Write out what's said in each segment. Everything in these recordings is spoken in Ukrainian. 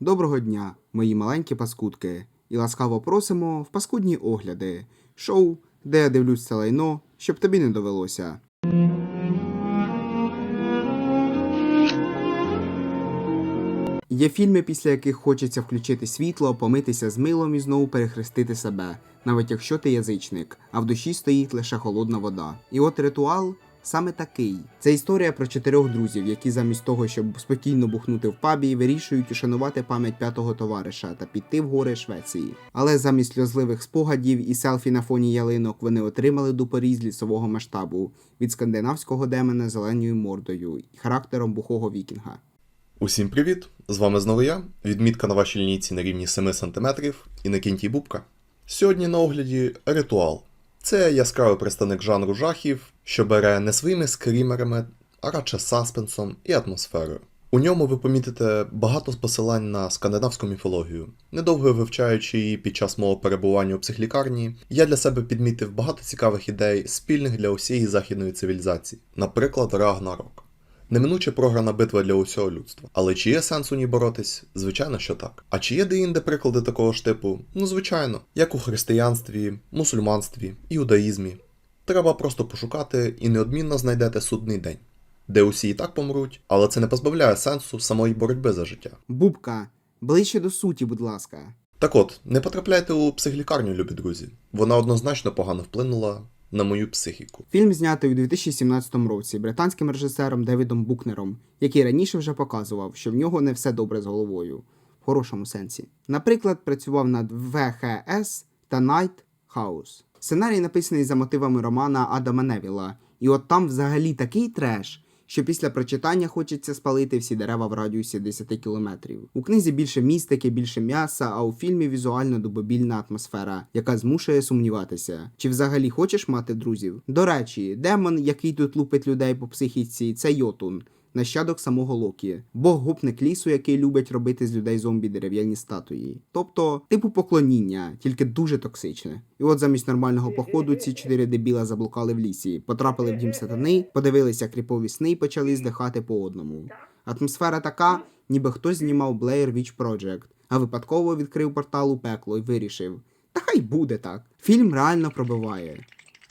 Доброго дня, мої маленькі паскудки, і ласкаво просимо в паскудні огляди, шоу, де я дивлюсь це лайно, щоб тобі не довелося. Є фільми, після яких хочеться включити світло, помитися з милом і знову перехрестити себе, навіть якщо ти язичник, а в душі стоїть лише холодна вода. І от ритуал саме такий. Це історія про чотирьох друзів, які замість того, щоб спокійно бухнути в пабі, вирішують ушанувати пам'ять п'ятого товариша та піти в гори Швеції. Але замість сльозливих спогадів і селфі на фоні ялинок вони отримали дупоріз лісового масштабу від скандинавського демона зеленою мордою і характером бухого вікінга. Усім привіт! З вами знову я, відмітка на вашій лінійці на рівні 7 см і на кінті бубка. Сьогодні на огляді ритуал. Це яскравий представник жанру жахів, що бере не своїми скрімерами, а радше саспенсом і атмосферою. У ньому ви помітите багато посилань на скандинавську міфологію. Недовго вивчаючи її під час мого перебування у психлікарні, я для себе підмітив багато цікавих ідей, спільних для усієї західної цивілізації, наприклад, Рагнарок. Неминуче програна битва для усього людства. Але чи є сенс у ній боротись? Звичайно, що так. А чи є де-інде приклади такого ж типу? Ну, звичайно, як у християнстві, мусульманстві, іудаїзмі. Треба просто пошукати і неодмінно знайдете судний день, де усі і так помруть, але це не позбавляє сенсу самої боротьби за життя. Бубка, ближче до суті, будь ласка. Так от, не потрапляйте у психлікарню, любі друзі. Вона однозначно погано вплинула на мою психіку. Фільм знятий у 2017 році британським режисером Девідом Букнером, який раніше вже показував, що в нього не все добре з головою, в хорошому сенсі. Наприклад, працював над ВХС та Night House. Сценарій написаний за мотивами романа Адама Невіла, і от там взагалі такий треш. Що після прочитання хочеться спалити всі дерева в радіусі 10 кілометрів. У книзі більше містики, більше м'яса, а у фільмі візуально дубобільна атмосфера, яка змушує сумніватися, чи взагалі хочеш мати друзів. До речі, демон, який тут лупить людей по психіці, це Йотун. Нащадок самого Локі, бог гопник лісу, який любить робити з людей зомбі дерев'яні статуї. Тобто, типу поклоніння, тільки дуже токсичне. І от замість нормального походу ці чотири дебіла заблукали в лісі, потрапили в дім сатани, подивилися кріпові сни і почали здихати по одному. Атмосфера така, ніби хтось знімав Blair Witch Project, а випадково відкрив портал у пекло і вирішив. Та хай буде так. Фільм реально пробиває.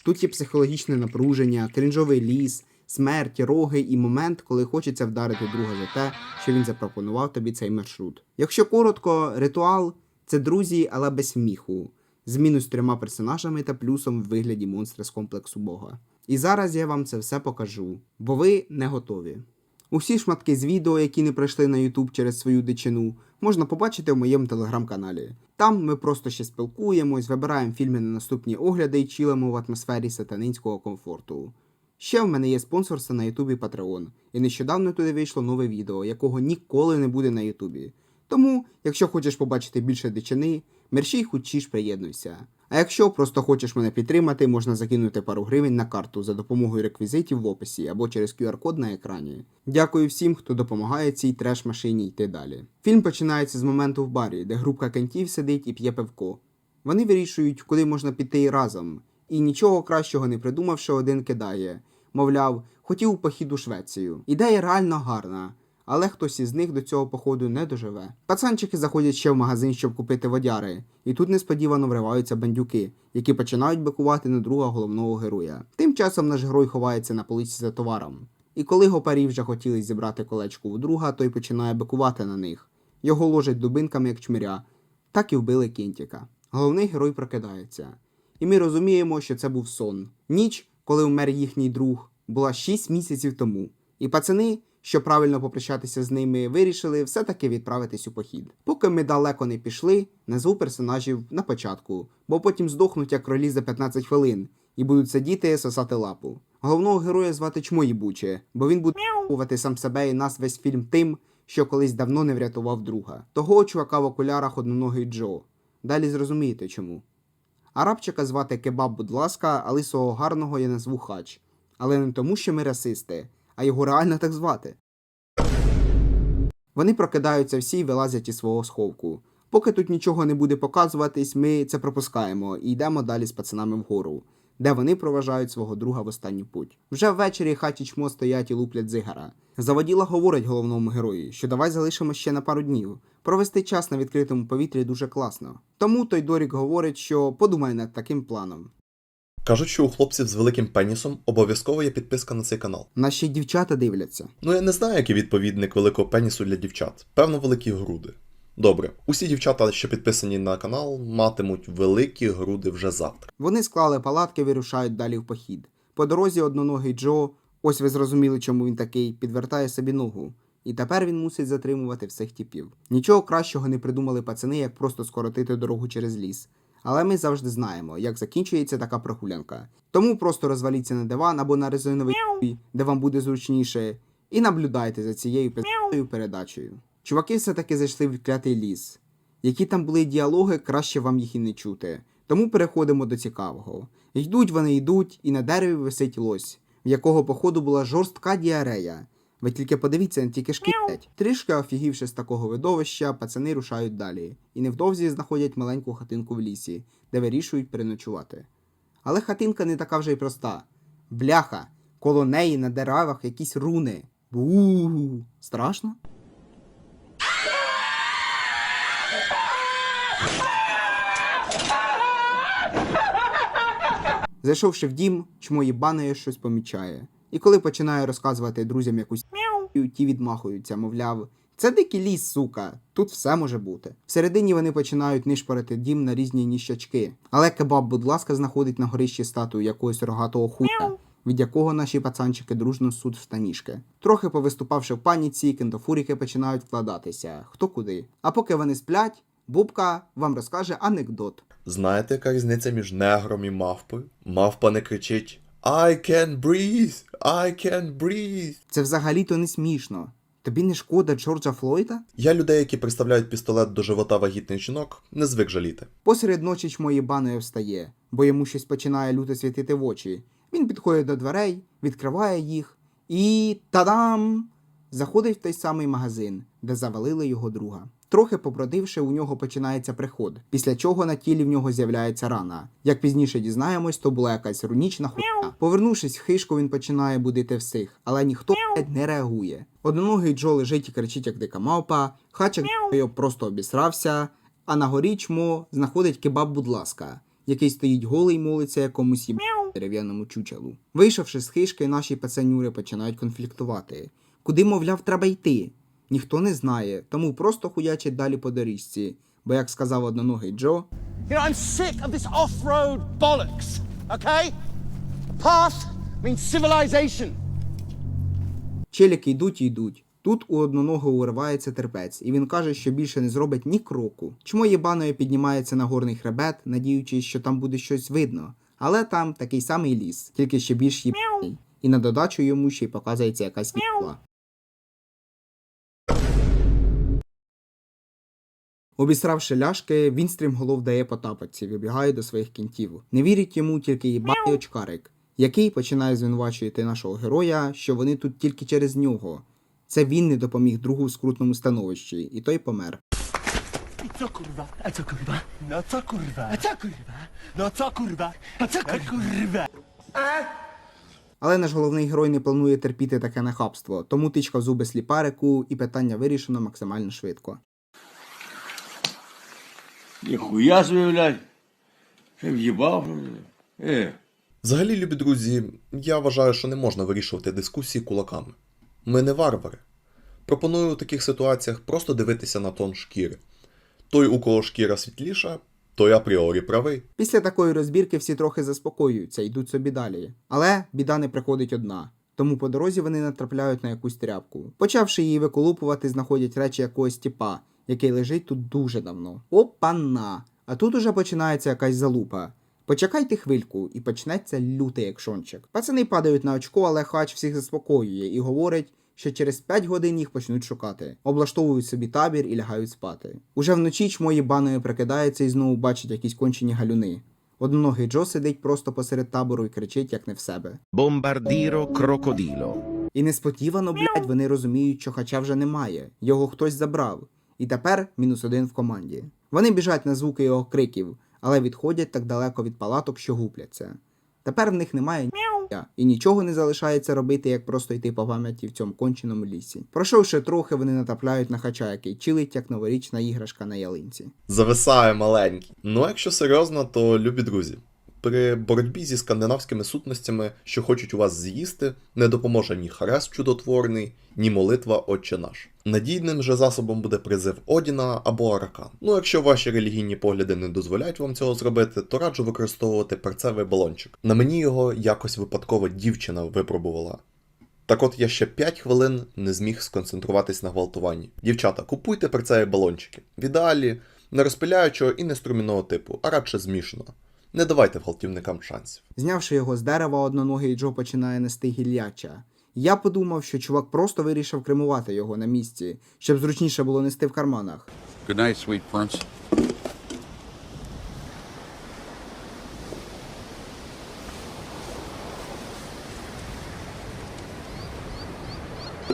Тут є психологічне напруження, крінжовий ліс, смерть, роги і момент, коли хочеться вдарити друга за те, що він запропонував тобі цей маршрут. Якщо коротко, ритуал це друзі, але без сміху, з мінус трьома персонажами та плюсом в вигляді монстра з комплексу Бога. І зараз я вам це все покажу, бо ви не готові. Усі шматки з відео, які не пройшли на YouTube через свою дичину, можна побачити в моєму телеграм-каналі. Там ми просто ще спілкуємось, вибираємо фільми на наступні огляди і чилимо в атмосфері сатанинського комфорту. Ще в мене є спонсорство на Ютубі Patreon, і нещодавно туди вийшло нове відео, якого ніколи не буде на Ютубі. Тому, якщо хочеш побачити більше дичини, мерщій хучіш приєднуйся. А якщо просто хочеш мене підтримати, можна закинути пару гривень на карту за допомогою реквізитів в описі або через QR-код на екрані. Дякую всім, хто допомагає цій треш-машині йти далі. Фільм починається з моменту в барі, де групка кентів сидить і п'є пивко. Вони вирішують, куди можна піти разом, і нічого кращого не придумавши, один кидає. Мовляв, хотів похід у Швецію. Ідея реально гарна, але хтось із них до цього походу не доживе. Пацанчики заходять ще в магазин, щоб купити водяри, і тут несподівано вриваються бандюки, які починають бикувати на друга головного героя. Тим часом наш герой ховається на полиці за товаром. І коли гопарі вже хотіли зібрати колечку у друга, той починає бикувати на них. Його ложать дубинками як чмиря, так і вбили кінтіка. Головний герой прокидається. І ми розуміємо, що це був сон. Ніч, коли вмер їхній друг, була 6 місяців тому. І пацани, щоб правильно попрощатися з ними, вирішили все-таки відправитись у похід. Поки ми далеко не пішли, назву персонажів на початку, бо потім здохнуть як кролі за 15 хвилин і будуть сидіти сосати лапу. Головного героя звати Чмо Їбуче, бо він буде увати сам себе і нас весь фільм тим, що колись давно не врятував друга. Того чувака в окулярах одноногий Джо. Далі зрозумієте чому. Арабчика звати Кебаб, будь ласка, а лисого гарного я назву Хач. Але не тому, що ми расисти, а його реально так звати. Вони прокидаються всі і вилазять із свого сховку. Поки тут нічого не буде показуватись, ми це пропускаємо і йдемо далі з пацанами вгору. Де вони проважають свого друга в останню путь. Вже ввечері хаті чмо стоять і луплять зигара. Заводіла говорить головному герою, що давай залишимо ще на пару днів. Провести час на відкритому повітрі дуже класно. Тому той Дорік говорить, що подумай над таким планом. Кажуть, що у хлопців з великим пенісом обов'язково є підписка на цей канал. Й дівчата дивляться. Ну я не знаю, який відповідник великого пенісу для дівчат. Певно, великі груди. Добре, усі дівчата, що підписані на канал, матимуть великі груди вже завтра. Вони склали палатки, вирушають далі в похід. По дорозі одноногий Джо, ось ви зрозуміли, чому він такий, підвертає собі ногу. І тепер він мусить затримувати всіх типів. Нічого кращого не придумали пацани, як просто скоротити дорогу через ліс. Але ми завжди знаємо, як закінчується така прогулянка. Тому просто розваліться на диван або на резиновий де вам буде зручніше, і наблюдайте за цією пи***ю передачею. Чуваки все-таки зайшли в клятий ліс. Які там були діалоги, краще вам їх і не чути. Тому переходимо до цікавого. Йдуть вони йдуть, і на дереві висить лось, в якого, походу, була жорстка діарея. Ви тільки подивіться на ті кишки. Трішки офігівши з такого видовища, пацани рушають далі, і невдовзі знаходять маленьку хатинку в лісі, де вирішують переночувати. Але хатинка не така вже й проста. Бляха, коло неї на деревах якісь руни. Бу, страшно? Зайшовши в дім, чмо їбанеє щось помічає. І коли починає розказувати друзям якусь м***ю, ті відмахуються, мовляв, це дикий ліс, сука, тут все може бути. Всередині вони починають нишпорити дім на різні ніщачки. Але кебаб, будь ласка, знаходить на горищі статую якогось рогатого хуя, від якого наші пацанчики дружно суть в штанішки. Трохи повиступавши в паніці, кентофуріки починають вкладатися хто куди. А поки вони сплять, Бубка вам розкаже анекдот. Знаєте, яка різниця між негром і мавпою? Мавпа не кричить I can breathe! I can breathe! Це взагалі-то не смішно. Тобі не шкода Джорджа Флойда? Я людей, які приставляють пістолет до живота вагітних жінок, не звик жаліти. Посеред ночі чмо їбаною встає, бо йому щось починає люто світити в очі. Він підходить до дверей, відкриває їх і тадам! Заходить в той самий магазин, де завалили його друга. Трохи побродивши, у нього починається приход, після чого на тілі в нього з'являється рана. Як пізніше дізнаємось, то була якась рунічна хуйня. Повернувшись в хишку, він починає будити всіх, але ніхто не реагує. Одноногий Джо лежить і кричить, як дика мавпа, хачик його просто обісрався, а на горі чмо знаходить кебаб, будь ласка, який стоїть голий і молиться якомусь їб... дерев'яному чучелу. Вийшовши з хишки, наші пацанюри починають конфліктувати. Куди, мовляв, треба йти? Ніхто не знає, тому просто хуячать далі по доріжці. Бо, як сказав одноногий Джо, You know, I'm sick of this off-road bollocks, okay? Path means civilization. челіки йдуть і йдуть. Тут у одноного уривається терпець, і він каже, що більше не зробить ні кроку. Чмо єбаною піднімається на горний хребет, надіючись, що там буде щось видно. Але там такий самий ліс, тільки ще більш їбаний. І на додачу йому ще й показується якась їбла. Обісравши ляшки, він стрімголов дає по тапочці, вибігає до своїх кінтів. Не вірить йому тільки їбаний очкарик, який починає звинувачувати нашого героя, що вони тут тільки через нього. Це він не допоміг другу в скрутному становищі, і той помер. Co kurwa? A co kurwa? No co kurwa? A co kurwa? No co kurwa? A co kurwa? Але наш головний герой не планує терпіти таке нахабство, тому тичка в зуби сліпарику, і питання вирішено максимально швидко. Ніхуя собі, блядь. В'їбав. Е. Взагалі, любі друзі, я вважаю, що не можна вирішувати дискусії кулаками. Ми не варвари. Пропоную у таких ситуаціях просто дивитися на тон шкіри. Той, у кого шкіра світліша, той апріорі правий. Після такої розбірки всі трохи заспокоюються, йдуть собі далі. Але біда не приходить одна. Тому по дорозі вони натрапляють на якусь тряпку. Почавши її виколупувати, знаходять речі якогось тіпа, який лежить тут дуже давно. Опана! А тут уже починається якась залупа. Почекайте хвильку, і почнеться лютий екшончик. Пацани падають на очко, але хач всіх заспокоює і говорить, що через 5 годин їх почнуть шукати, облаштовують собі табір і лягають спати. Уже вночі чмо їбаною прикидається і знову бачить якісь кончені галюни. Одноногий Джо сидить просто посеред табору і кричить, як не в себе. Bombardiro crocodilo. І несподівано, блядь, вони розуміють, що хача вже немає. Його хтось забрав. І тепер мінус один в команді. Вони біжать на звуки його криків, але відходять так далеко від палаток, що гупляться. Тепер в них немає ні і нічого не залишається робити, як просто йти по пам'яті в цьому конченому лісі. Пройшовши трохи, вони натрапляють на хача, який чилить як новорічна іграшка на ялинці. Зависає маленький. Ну, якщо серйозно, то любі друзі. При боротьбі зі скандинавськими сутностями, що хочуть у вас з'їсти, не допоможе ні хрест чудотворний, ні молитва Отче наш. Надійним же засобом буде призив Одіна або Аракан. Ну, якщо ваші релігійні погляди не дозволяють вам цього зробити, то раджу використовувати перцевий балончик. На мені його якось випадково дівчина випробувала. Так от я ще 5 хвилин не зміг сконцентруватись на гвалтуванні. Дівчата, купуйте перцеві балончики. В ідеалі не розпиляючого і не струміного типу, а радше змішаного. Не давайте гвалтівникам шансів. Знявши його з дерева, одноногий Джо починає нести гілляча. Я подумав, що чувак просто вирішив кремувати його на місці, щоб зручніше було нести в карманах. Good night, sweet prince.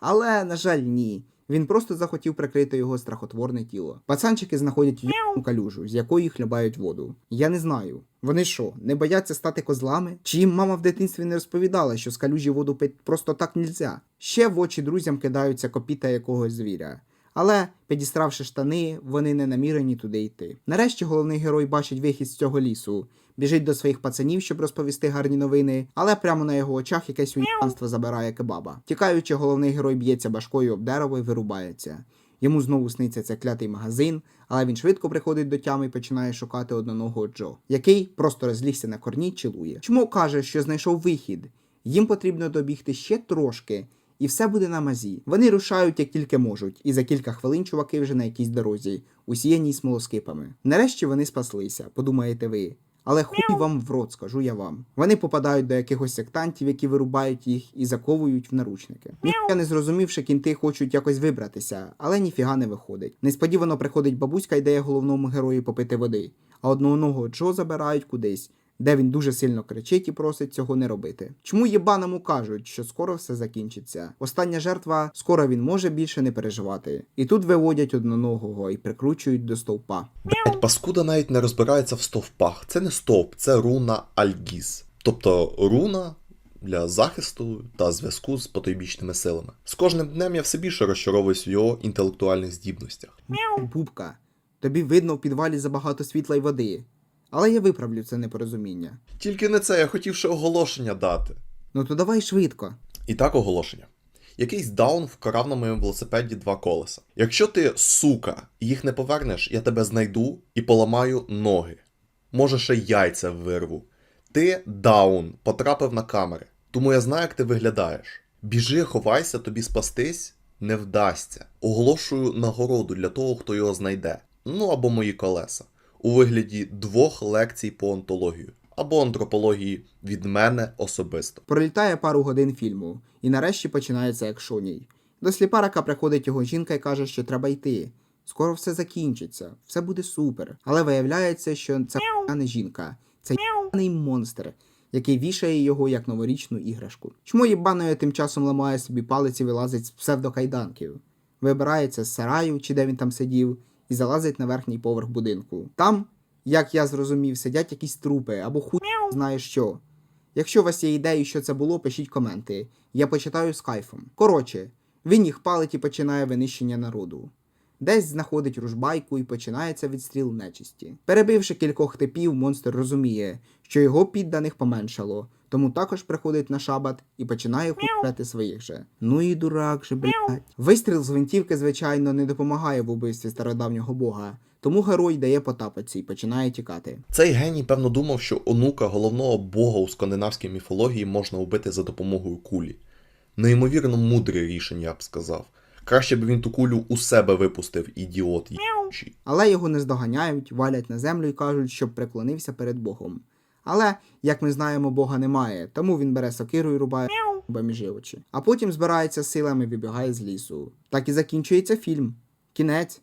Але, на жаль, ні. Він просто захотів прикрити його страхотворне тіло. Пацанчики знаходять ю калюжу, з якої хлябають воду. Я не знаю. Вони що, не бояться стати козлами? Чи їм мама в дитинстві не розповідала, що з калюжі воду пить просто так нельзя? Ще в очі друзям кидаються копіта якогось звіря. Але, підістравши штани, вони не намірені туди йти. Нарешті головний герой бачить вихід з цього лісу, біжить до своїх пацанів, щоб розповісти гарні новини, але прямо на його очах якесь уїбанство забирає кебаба. Тікаючи, головний герой б'ється башкою об дерево і вирубається. Йому знову сниться цей клятий магазин, але він швидко приходить до тями і починає шукати одноногого Джо, який просто розлігся на корні чилує. Чому каже, що знайшов вихід? Їм потрібно добігти ще трошки, і все буде на мазі. Вони рушають як тільки можуть, і за кілька хвилин чуваки вже на якійсь дорозі, усіяній смолоскипами. Нарешті вони спаслися, подумаєте ви. Але хуй вам в рот, скажу я вам. Вони попадають до якихось сектантів, які вирубають їх і заковують в наручники. Ніхто не зрозумівши, кінти хочуть якось вибратися, але ніфіга не виходить. Несподівано приходить бабуська і дає головному герою попити води, а одного Джо забирають кудись, де він дуже сильно кричить і просить цього не робити. Чому єбаному кажуть, що скоро все закінчиться? Остання жертва, скоро він може більше не переживати. І тут виводять одноногого і прикручують до стовпа. Блять, паскуда навіть не розбирається в стовпах. Це не стовп, це руна Альгіз. Тобто руна для захисту та зв'язку з потойбічними силами. З кожним днем я все більше розчаровуюсь в його інтелектуальних здібностях. Бубка, тобі видно в підвалі забагато світла й води. Але я виправлю це непорозуміння. Тільки не це, я хотів ще оголошення дати. Ну то давай швидко. І так оголошення. Якийсь даун вкрав на моєму велосипеді два колеса. Якщо ти, сука, їх не повернеш, я тебе знайду і поламаю ноги. Може, ще яйця вирву. Ти даун, потрапив на камери. Тому я знаю, як ти виглядаєш. Біжи, ховайся, тобі спастись не вдасться. Оголошую нагороду для того, хто його знайде. Ну або мої колеса. У вигляді двох лекцій по онтологію або антропології від мене особисто. Пролітає пару годин фільму, і нарешті починається екшоній. До сліпарака приходить його жінка і каже, що треба йти. Скоро все закінчиться, все буде супер. Але виявляється, що це не жінка, це єбаний монстр, який вішає його як новорічну іграшку. Чому єбаною тим часом ламає собі палець і вилазить з псевдокайданків? Вибирається з сараю, чи де він там сидів, і залазить на верхній поверх будинку. Там, як я зрозумів, сидять якісь трупи або хуй знає що. Якщо у вас є ідеї, що це було, пишіть коменти. Я почитаю з кайфом. Коротше, він їх палить і починає винищення народу. Десь знаходить ружбайку і починається відстріл нечисті. Перебивши кількох типів, монстр розуміє, що його підданих поменшало, тому також приходить на шабат і починає хуяти своїх же. Ну і дурак же, блядь. Вистріл з гвинтівки, звичайно, не допомагає в убивстві стародавнього бога, тому герой дає потапиці і починає тікати. Цей геній, певно, думав, що онука головного бога у скандинавській міфології можна убити за допомогою кулі. Неймовірно мудре рішення, я б сказав. Краще б він ту кулю у себе випустив, ідіот. Але його не здоганяють, валять на землю і кажуть, щоб преклонився перед Богом. Але, як ми знаємо, Бога немає, тому він бере сокиру і рубає між очі. А потім збирається силами і вибігає з лісу. Так і закінчується фільм. Кінець.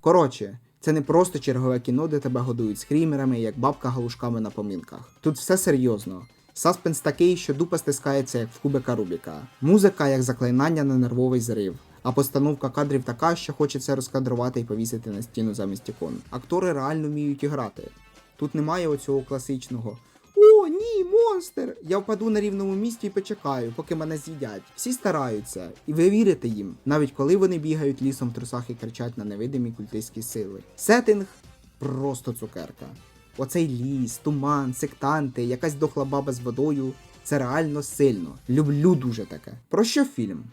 Коротше, це не просто чергове кіно, де тебе годують скрімерами, як бабка галушками на поминках. Тут все серйозно. Саспенс такий, що дупа стискається, як в кубика Рубіка. Музика як заклинання на нервовий зрив. А постановка кадрів така, що хочеться розкадрувати і повісити на стіну замість ікон. Актори реально вміють грати. Тут немає оцього класичного. О, ні, монстр! Я впаду на рівному місці і почекаю, поки мене з'їдять. Всі стараються, і ви вірите їм, навіть коли вони бігають лісом в трусах і кричать на невидимі культистські сили. Сеттинг просто цукерка. Оцей ліс, туман, сектанти, якась дохла баба з водою. Це реально сильно. Люблю дуже таке. Про що фільм?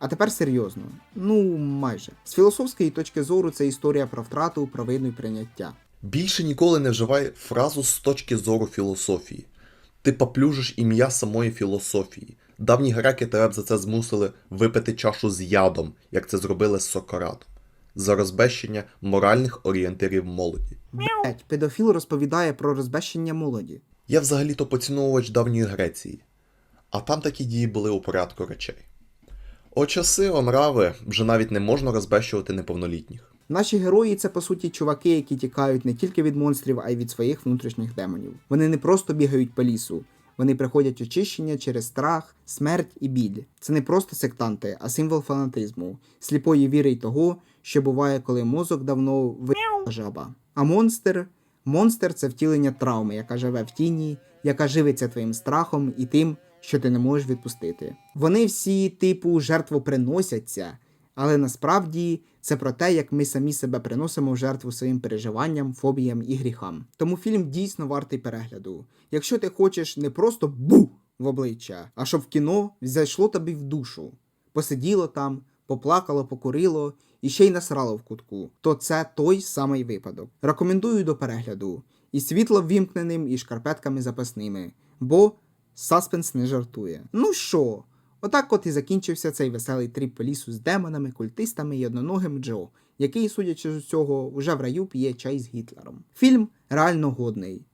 А тепер серйозно. Ну, майже. З філософської точки зору це історія про втрату, провину і прийняття. Більше ніколи не вживай фразу з точки зору філософії. Ти поплюжиш ім'я самої філософії. Давні греки тебе б за це змусили випити чашу з ядом, як це зробили з Сократом, за розбещення моральних орієнтирів молоді. Блять, педофіл розповідає про розбещення молоді. Я взагалі-то поціновувач давньої Греції, а там такі дії були у порядку речей. О часи омрави вже навіть не можна розбещувати неповнолітніх. Наші герої це по суті чуваки, які тікають не тільки від монстрів, а й від своїх внутрішніх демонів. Вони не просто бігають по лісу, вони приходять очищення через страх, смерть і біль. Це не просто сектанти, а символ фанатизму, сліпої віри й того, що буває, коли мозок давно ви жаба. А монстр монстр це втілення травми, яка живе в тіні, яка живиться твоїм страхом і тим, що ти не можеш відпустити. Вони всі, типу, жертвоприносяться, але насправді це про те, як ми самі себе приносимо в жертву своїм переживанням, фобіям і гріхам. Тому фільм дійсно вартий перегляду. Якщо ти хочеш не просто бу в обличчя, а щоб в кіно зайшло тобі в душу, посиділо там, поплакало, покурило і ще й насрало в кутку, то це той самий випадок. Рекомендую до перегляду і світло ввімкненим, і шкарпетками запасними, бо саспенс не жартує. Ну що? Отак от і закінчився цей веселий тріп по лісу з демонами, культистами і одноногим Джо, який, судячи з усього, уже в раю п'є чай з Гітлером. Фільм реально годний.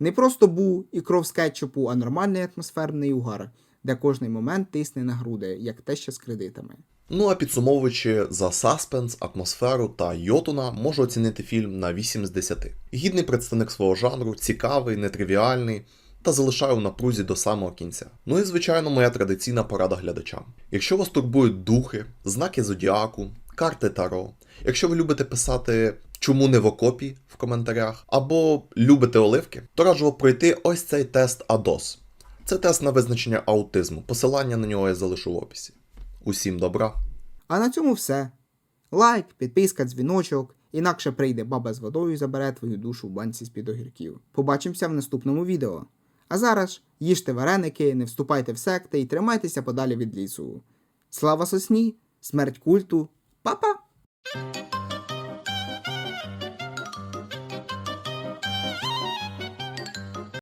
Не просто бу і кров з кетчупу, а нормальний атмосферний угар, де кожний момент тисне на груди, як те ще з кредитами. Ну а підсумовуючи за саспенс, атмосферу та Йотуна, можу оцінити фільм на 8 з 10. Гідний представник свого жанру, цікавий, нетривіальний та залишаю в напрузі до самого кінця. Ну і звичайно, моя традиційна порада глядачам. Якщо вас турбують духи, знаки зодіаку, карти Таро, якщо ви любите писати чому не в окопі в коментарях, або любите оливки, то раджу пройти ось цей тест ADOS. Це тест на визначення аутизму. Посилання на нього я залишу в описі. Усім добра! А на цьому все. Лайк, підписка, дзвіночок, інакше прийде баба з водою і забере твою душу в банці з-під огірків. Побачимося в наступному відео. А зараз їжте вареники, не вступайте в секти і тримайтеся подалі від лісу. Слава сосні, смерть культу, па-па!